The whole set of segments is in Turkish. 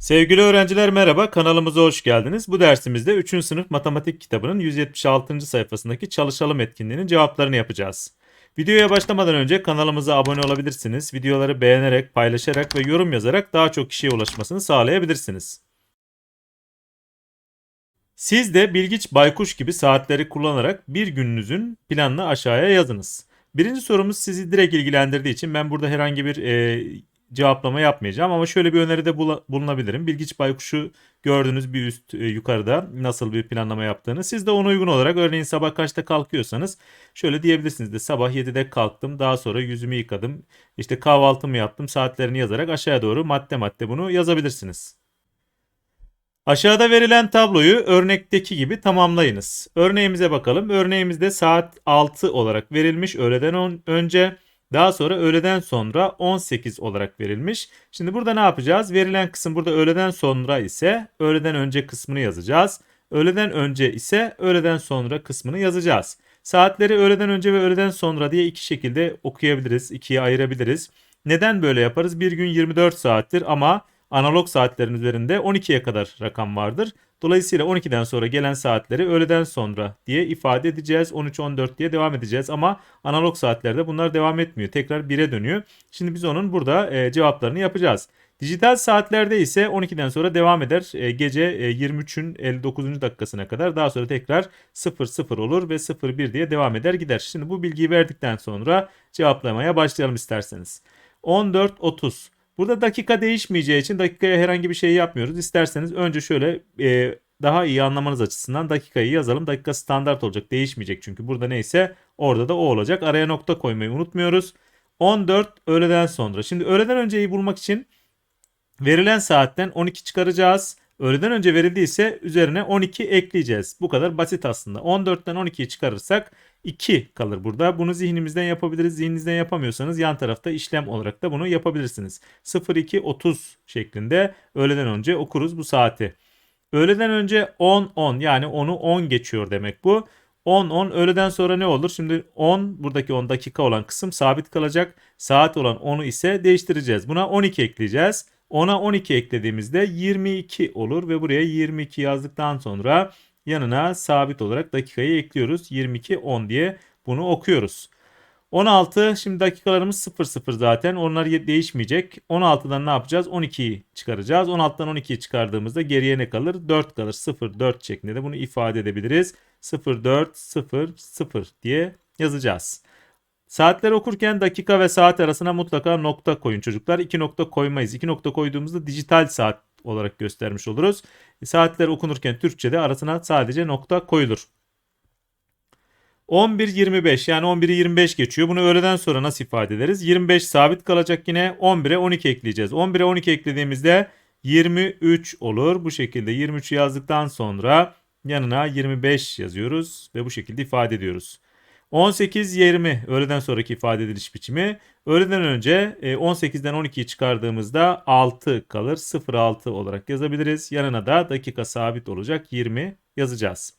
Sevgili öğrenciler merhaba, kanalımıza hoş geldiniz. Bu dersimizde 3. sınıf matematik kitabının 176. sayfasındaki çalışalım etkinliğinin cevaplarını yapacağız. Videoya başlamadan önce kanalımıza abone olabilirsiniz. Videoları beğenerek, paylaşarak ve yorum yazarak daha çok kişiye ulaşmasını sağlayabilirsiniz. Siz de Bilgiç Baykuş gibi saatleri kullanarak bir gününüzün planını aşağıya yazınız. Birinci sorumuz sizi direkt ilgilendirdiği için ben burada herhangi bir e, cevaplama yapmayacağım ama şöyle bir öneride bulunabilirim. Bilgiç Baykuş'u gördünüz bir üst e, yukarıda nasıl bir planlama yaptığını. Siz de ona uygun olarak örneğin sabah kaçta kalkıyorsanız şöyle diyebilirsiniz de sabah 7'de kalktım daha sonra yüzümü yıkadım işte kahvaltımı yaptım saatlerini yazarak aşağıya doğru madde madde bunu yazabilirsiniz. Aşağıda verilen tabloyu örnekteki gibi tamamlayınız. Örneğimize bakalım. Örneğimizde saat 6 olarak verilmiş öğleden önce. Daha sonra öğleden sonra 18 olarak verilmiş. Şimdi burada ne yapacağız? Verilen kısım burada öğleden sonra ise öğleden önce kısmını yazacağız. Öğleden önce ise öğleden sonra kısmını yazacağız. Saatleri öğleden önce ve öğleden sonra diye iki şekilde okuyabiliriz, ikiye ayırabiliriz. Neden böyle yaparız? Bir gün 24 saattir ama analog saatlerin üzerinde 12'ye kadar rakam vardır. Dolayısıyla 12'den sonra gelen saatleri öğleden sonra diye ifade edeceğiz. 13-14 diye devam edeceğiz ama analog saatlerde bunlar devam etmiyor. Tekrar 1'e dönüyor. Şimdi biz onun burada e, cevaplarını yapacağız. Dijital saatlerde ise 12'den sonra devam eder. E, gece e, 23'ün 59. dakikasına kadar daha sonra tekrar 00 olur ve 01 diye devam eder gider. Şimdi bu bilgiyi verdikten sonra cevaplamaya başlayalım isterseniz. 14.30 Burada dakika değişmeyeceği için dakikaya herhangi bir şey yapmıyoruz. İsterseniz önce şöyle e, daha iyi anlamanız açısından dakikayı yazalım. Dakika standart olacak. Değişmeyecek çünkü burada neyse orada da o olacak. Araya nokta koymayı unutmuyoruz. 14 öğleden sonra. Şimdi öğleden önceyi bulmak için verilen saatten 12 çıkaracağız. Öğleden önce verildiyse üzerine 12 ekleyeceğiz. Bu kadar basit aslında. 14'ten 12'yi çıkarırsak 2 kalır burada. Bunu zihnimizden yapabiliriz. Zihninizden yapamıyorsanız yan tarafta işlem olarak da bunu yapabilirsiniz. 02 30 şeklinde öğleden önce okuruz bu saati. Öğleden önce 10 10 yani 10'u 10 geçiyor demek bu. 10 10 öğleden sonra ne olur? Şimdi 10 buradaki 10 dakika olan kısım sabit kalacak. Saat olan 10'u ise değiştireceğiz. Buna 12 ekleyeceğiz. 10'a 12 eklediğimizde 22 olur ve buraya 22 yazdıktan sonra yanına sabit olarak dakikayı ekliyoruz. 22 10 diye bunu okuyoruz. 16 şimdi dakikalarımız 0 0 zaten onlar ye- değişmeyecek. 16'dan ne yapacağız? 12'yi çıkaracağız. 16'dan 12'yi çıkardığımızda geriye ne kalır? 4 kalır. 0 4 şeklinde de bunu ifade edebiliriz. 0 4 0 0 diye yazacağız. Saatleri okurken dakika ve saat arasına mutlaka nokta koyun çocuklar. İki nokta koymayız. İki nokta koyduğumuzda dijital saat olarak göstermiş oluruz. E, Saatler okunurken Türkçe'de arasına sadece nokta koyulur. 11.25 yani 11'i 25 geçiyor. Bunu öğleden sonra nasıl ifade ederiz? 25 sabit kalacak yine 11'e 12 ekleyeceğiz. 11'e 12 eklediğimizde 23 olur. Bu şekilde 23 yazdıktan sonra yanına 25 yazıyoruz ve bu şekilde ifade ediyoruz. 18-20 öğleden sonraki ifade ediliş biçimi. Öğleden önce e, 18'den 12'yi çıkardığımızda 6 kalır. 06 olarak yazabiliriz. Yanına da dakika sabit olacak 20 yazacağız.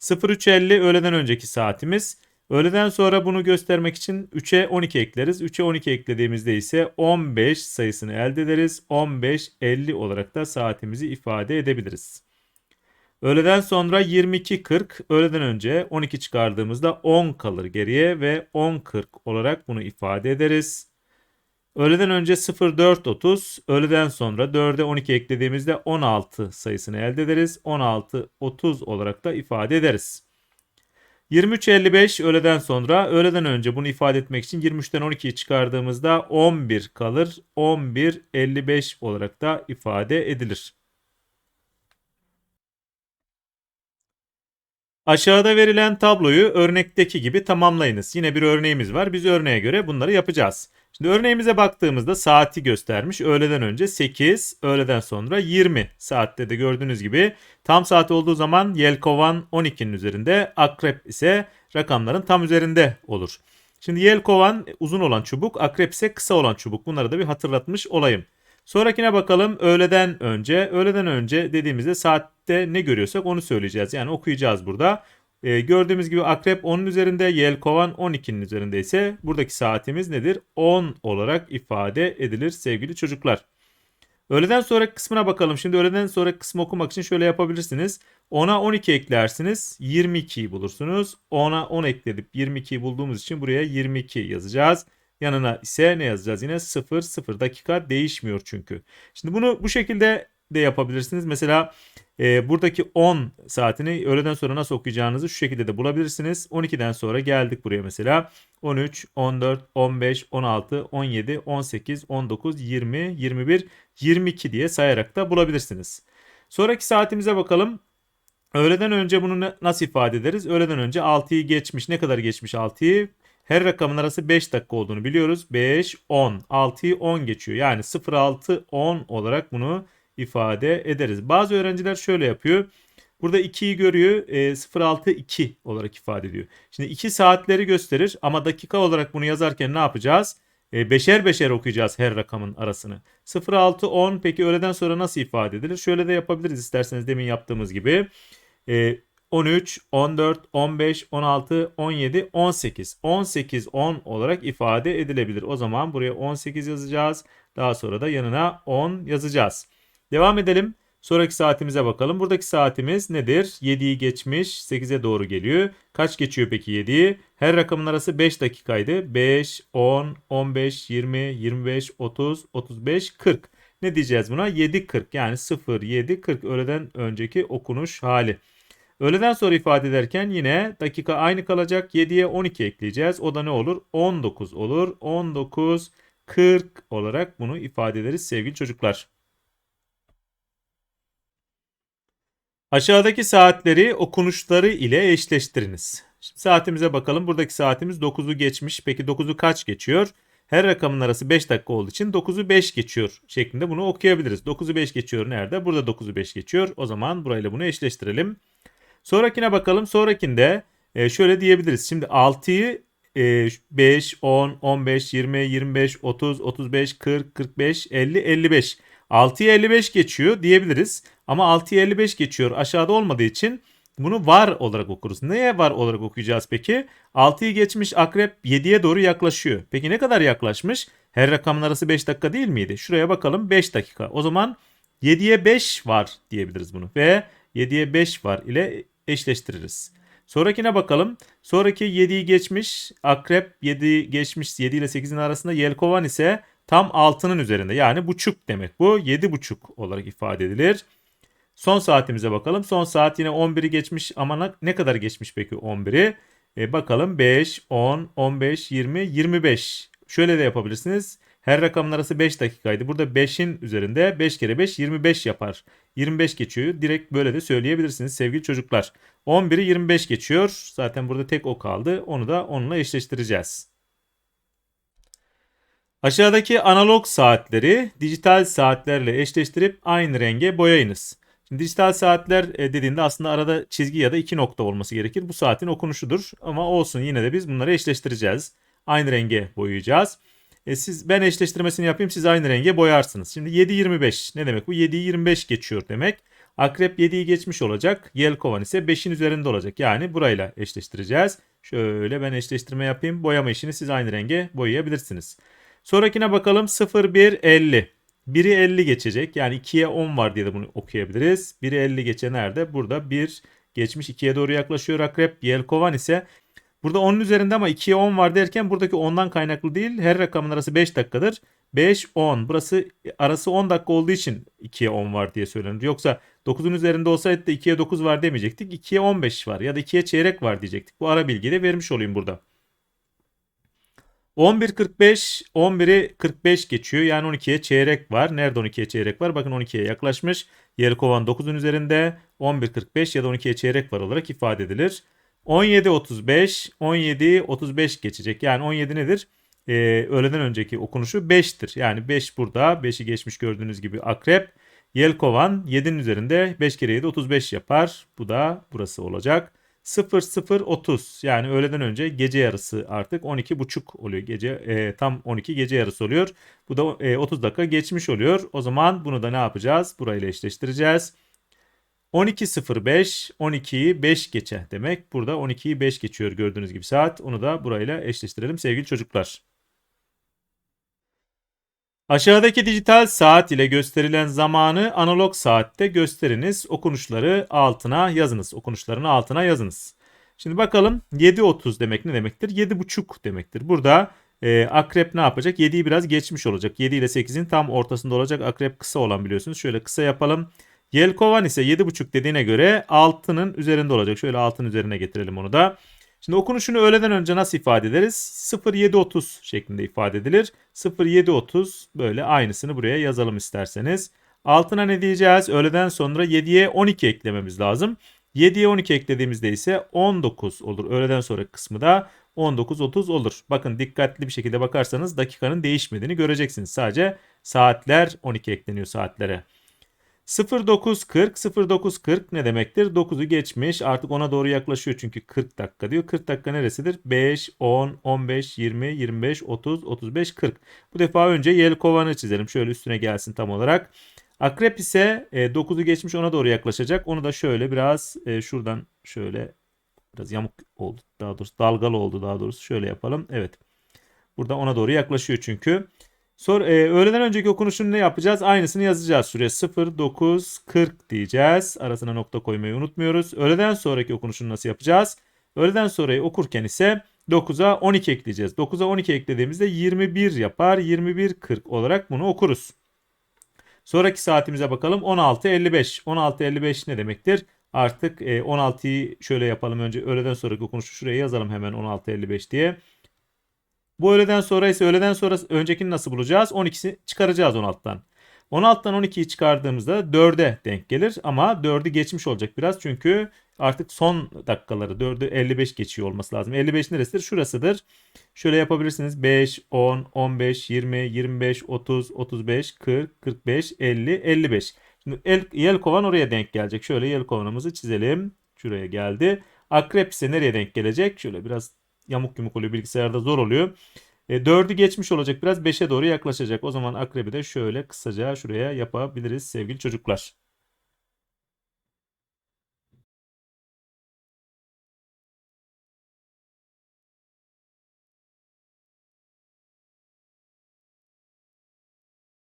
03.50 öğleden önceki saatimiz. Öğleden sonra bunu göstermek için 3'e 12 ekleriz. 3'e 12 eklediğimizde ise 15 sayısını elde ederiz. 15.50 olarak da saatimizi ifade edebiliriz. Öğleden sonra 22.40, öğleden önce 12 çıkardığımızda 10 kalır geriye ve 10.40 olarak bunu ifade ederiz. Öğleden önce 04.30, öğleden sonra 4'e 12 eklediğimizde 16 sayısını elde ederiz. 16.30 olarak da ifade ederiz. 23.55 öğleden sonra, öğleden önce bunu ifade etmek için 23'ten 12'yi çıkardığımızda 11 kalır. 11.55 olarak da ifade edilir. Aşağıda verilen tabloyu örnekteki gibi tamamlayınız. Yine bir örneğimiz var. Biz örneğe göre bunları yapacağız. Şimdi örneğimize baktığımızda saati göstermiş. Öğleden önce 8, öğleden sonra 20 saatte de gördüğünüz gibi tam saat olduğu zaman Yelkovan 12'nin üzerinde, akrep ise rakamların tam üzerinde olur. Şimdi Yelkovan uzun olan çubuk, akrep ise kısa olan çubuk. Bunları da bir hatırlatmış olayım. Sonrakine bakalım öğleden önce. Öğleden önce dediğimizde saatte ne görüyorsak onu söyleyeceğiz. Yani okuyacağız burada. Ee, gördüğümüz gibi akrep 10'un üzerinde, yelkovan 12'nin üzerinde ise buradaki saatimiz nedir? 10 olarak ifade edilir sevgili çocuklar. Öğleden sonra kısmına bakalım. Şimdi öğleden sonra kısmı okumak için şöyle yapabilirsiniz. 10'a 12 eklersiniz. 22'yi bulursunuz. 10'a 10 ekledik. 22'yi bulduğumuz için buraya 22 yazacağız. Yanına ise ne yazacağız? Yine 0 0 dakika değişmiyor çünkü. Şimdi bunu bu şekilde de yapabilirsiniz. Mesela e, buradaki 10 saatini öğleden sonra nasıl okuyacağınızı şu şekilde de bulabilirsiniz. 12'den sonra geldik buraya mesela. 13, 14, 15, 16, 17, 18, 19, 20, 21, 22 diye sayarak da bulabilirsiniz. Sonraki saatimize bakalım. Öğleden önce bunu nasıl ifade ederiz? Öğleden önce 6'yı geçmiş. Ne kadar geçmiş 6'yı? Her rakamın arası 5 dakika olduğunu biliyoruz. 5, 10. 6'yı 10 geçiyor. Yani 06, 10 olarak bunu ifade ederiz. Bazı öğrenciler şöyle yapıyor. Burada 2'yi görüyor. E, 06, 2 olarak ifade ediyor. Şimdi 2 saatleri gösterir ama dakika olarak bunu yazarken ne yapacağız? E, beşer beşer okuyacağız her rakamın arasını. 06, 10 peki öğleden sonra nasıl ifade edilir? Şöyle de yapabiliriz isterseniz demin yaptığımız gibi. E, 13, 14, 15, 16, 17, 18. 18, 10 olarak ifade edilebilir. O zaman buraya 18 yazacağız. Daha sonra da yanına 10 yazacağız. Devam edelim. Sonraki saatimize bakalım. Buradaki saatimiz nedir? 7'yi geçmiş 8'e doğru geliyor. Kaç geçiyor peki 7'yi? Her rakamın arası 5 dakikaydı. 5, 10, 15, 20, 25, 30, 35, 40. Ne diyeceğiz buna? 7, 40 yani 0, 7, 40 öğleden önceki okunuş hali. Öğleden sonra ifade ederken yine dakika aynı kalacak. 7'ye 12 ekleyeceğiz. O da ne olur? 19 olur. 19, 40 olarak bunu ifade ederiz sevgili çocuklar. Aşağıdaki saatleri okunuşları ile eşleştiriniz. Şimdi saatimize bakalım. Buradaki saatimiz 9'u geçmiş. Peki 9'u kaç geçiyor? Her rakamın arası 5 dakika olduğu için 9'u 5 geçiyor şeklinde bunu okuyabiliriz. 9'u 5 geçiyor nerede? Burada 9'u 5 geçiyor. O zaman burayla bunu eşleştirelim. Sonrakine bakalım. Sonrakinde e, şöyle diyebiliriz. Şimdi 6'yı e, 5, 10, 15, 20, 25, 30, 35, 40, 45, 50, 55. 6'ya 55 geçiyor diyebiliriz. Ama 6'ya 55 geçiyor aşağıda olmadığı için bunu var olarak okuruz. Neye var olarak okuyacağız peki? 6'yı geçmiş akrep 7'ye doğru yaklaşıyor. Peki ne kadar yaklaşmış? Her rakamın arası 5 dakika değil miydi? Şuraya bakalım 5 dakika. O zaman 7'ye 5 var diyebiliriz bunu. Ve 7'ye 5 var ile eşleştiririz. Sonrakine bakalım. Sonraki 7'yi geçmiş. Akrep 7 geçmiş 7 ile 8'in arasında. Yelkovan ise tam 6'nın üzerinde. Yani buçuk demek bu. 7,5 olarak ifade edilir. Son saatimize bakalım. Son saat yine 11'i geçmiş ama ne- kadar geçmiş peki 11'i? E, bakalım 5, 10, 15, 20, 25. Şöyle de yapabilirsiniz. Her rakamın arası 5 dakikaydı. Burada 5'in üzerinde 5 kere 5 25 yapar. 25 geçiyor. Direkt böyle de söyleyebilirsiniz sevgili çocuklar. 11'i 25 geçiyor. Zaten burada tek o kaldı. Onu da onunla eşleştireceğiz. Aşağıdaki analog saatleri dijital saatlerle eşleştirip aynı renge boyayınız. Şimdi dijital saatler e, dediğinde aslında arada çizgi ya da iki nokta olması gerekir. Bu saatin okunuşudur ama olsun yine de biz bunları eşleştireceğiz. Aynı renge boyayacağız. E siz ben eşleştirmesini yapayım siz aynı renge boyarsınız. Şimdi 7.25 ne demek bu? 7'yi 25 geçiyor demek. Akrep 7'yi geçmiş olacak. Yelkovan ise 5'in üzerinde olacak. Yani burayla eşleştireceğiz. Şöyle ben eşleştirme yapayım. Boyama işini siz aynı renge boyayabilirsiniz. Sonrakine bakalım 0 1 50. Biri 50 geçecek. Yani 2'ye 10 var diye de bunu okuyabiliriz. Biri 50 geçe nerede? Burada 1 geçmiş 2'ye doğru yaklaşıyor akrep. Yelkovan ise burada 10'un üzerinde ama 2'ye 10 var derken buradaki 10'dan kaynaklı değil. Her rakamın arası 5 dakikadır. 5 10. Burası arası 10 dakika olduğu için 2'ye 10 var diye söylenir. Yoksa 9'un üzerinde olsaydı da 2'ye 9 var demeyecektik. 2'ye 15 var ya da 2'ye çeyrek var diyecektik. Bu ara bilgiyi de vermiş olayım burada. 11.45 11'i 45 geçiyor. Yani 12'ye çeyrek var. Nerede 12'ye çeyrek var? Bakın 12'ye yaklaşmış. Yelkovan 9'un üzerinde 11.45 ya da 12'ye çeyrek var olarak ifade edilir. 17.35 17.35 geçecek. Yani 17 nedir? Ee, öğleden önceki okunuşu 5'tir. Yani 5 burada. 5'i geçmiş gördüğünüz gibi akrep. Yelkovan 7'nin üzerinde 5 kere 7 35 yapar. Bu da burası olacak. 00.30 yani öğleden önce gece yarısı artık 12.30 oluyor gece e, tam 12 gece yarısı oluyor. Bu da e, 30 dakika geçmiş oluyor. O zaman bunu da ne yapacağız? Burayla eşleştireceğiz. 12.05 12'yi 5 geçe demek. Burada 12'yi 5 geçiyor gördüğünüz gibi saat. Onu da burayla eşleştirelim sevgili çocuklar. Aşağıdaki dijital saat ile gösterilen zamanı analog saatte gösteriniz. Okunuşları altına yazınız. Okunuşlarını altına yazınız. Şimdi bakalım 7.30 demek ne demektir? 7.30 demektir. Burada e, akrep ne yapacak? 7'yi biraz geçmiş olacak. 7 ile 8'in tam ortasında olacak. Akrep kısa olan biliyorsunuz. Şöyle kısa yapalım. Yelkovan ise 7.5 dediğine göre 6'nın üzerinde olacak. Şöyle 6'nın üzerine getirelim onu da. Şimdi okunuşunu öğleden önce nasıl ifade ederiz? 07.30 şeklinde ifade edilir. 07.30 böyle aynısını buraya yazalım isterseniz. Altına ne diyeceğiz? Öğleden sonra 7'ye 12 eklememiz lazım. 7'ye 12 eklediğimizde ise 19 olur. Öğleden sonra kısmı da 19.30 olur. Bakın dikkatli bir şekilde bakarsanız dakikanın değişmediğini göreceksiniz. Sadece saatler 12 ekleniyor saatlere. 09.40 09.40 ne demektir? 9'u geçmiş artık ona doğru yaklaşıyor çünkü 40 dakika diyor. 40 dakika neresidir? 5, 10, 15, 20, 25, 30, 35, 40. Bu defa önce yelkovanı çizelim. Şöyle üstüne gelsin tam olarak. Akrep ise e, 9'u geçmiş ona doğru yaklaşacak. Onu da şöyle biraz e, şuradan şöyle biraz yamuk oldu daha doğrusu dalgalı oldu daha doğrusu. Şöyle yapalım. Evet. Burada ona doğru yaklaşıyor çünkü. Sor, e, öğleden önceki okunuşunu ne yapacağız? Aynısını yazacağız şuraya. 0, 9, 40 diyeceğiz. Arasına nokta koymayı unutmuyoruz. Öğleden sonraki okunuşunu nasıl yapacağız? Öğleden sonrayı okurken ise 9'a 12 ekleyeceğiz. 9'a 12 eklediğimizde 21 yapar. 21, 40 olarak bunu okuruz. Sonraki saatimize bakalım. 16.55. 16.55 ne demektir? Artık e, 16'yı şöyle yapalım önce. Öğleden sonraki okunuşu şuraya yazalım hemen 16.55 diye. Bu öğleden sonra ise öğleden sonra öncekini nasıl bulacağız? 12'si çıkaracağız 16'dan. 16'dan 12'yi çıkardığımızda 4'e denk gelir ama 4'ü geçmiş olacak biraz çünkü artık son dakikaları 4'ü 55 geçiyor olması lazım. 55 neresidir? Şurasıdır. Şöyle yapabilirsiniz. 5, 10, 15, 20, 25, 30, 35, 40, 45, 50, 55. Şimdi el, yelkovan oraya denk gelecek. Şöyle yelkovanımızı çizelim. Şuraya geldi. Akrep ise nereye denk gelecek? Şöyle biraz yamuk yumuk oluyor. Bilgisayarda zor oluyor. E, 4'ü geçmiş olacak. Biraz 5'e doğru yaklaşacak. O zaman akrebi de şöyle kısaca şuraya yapabiliriz sevgili çocuklar.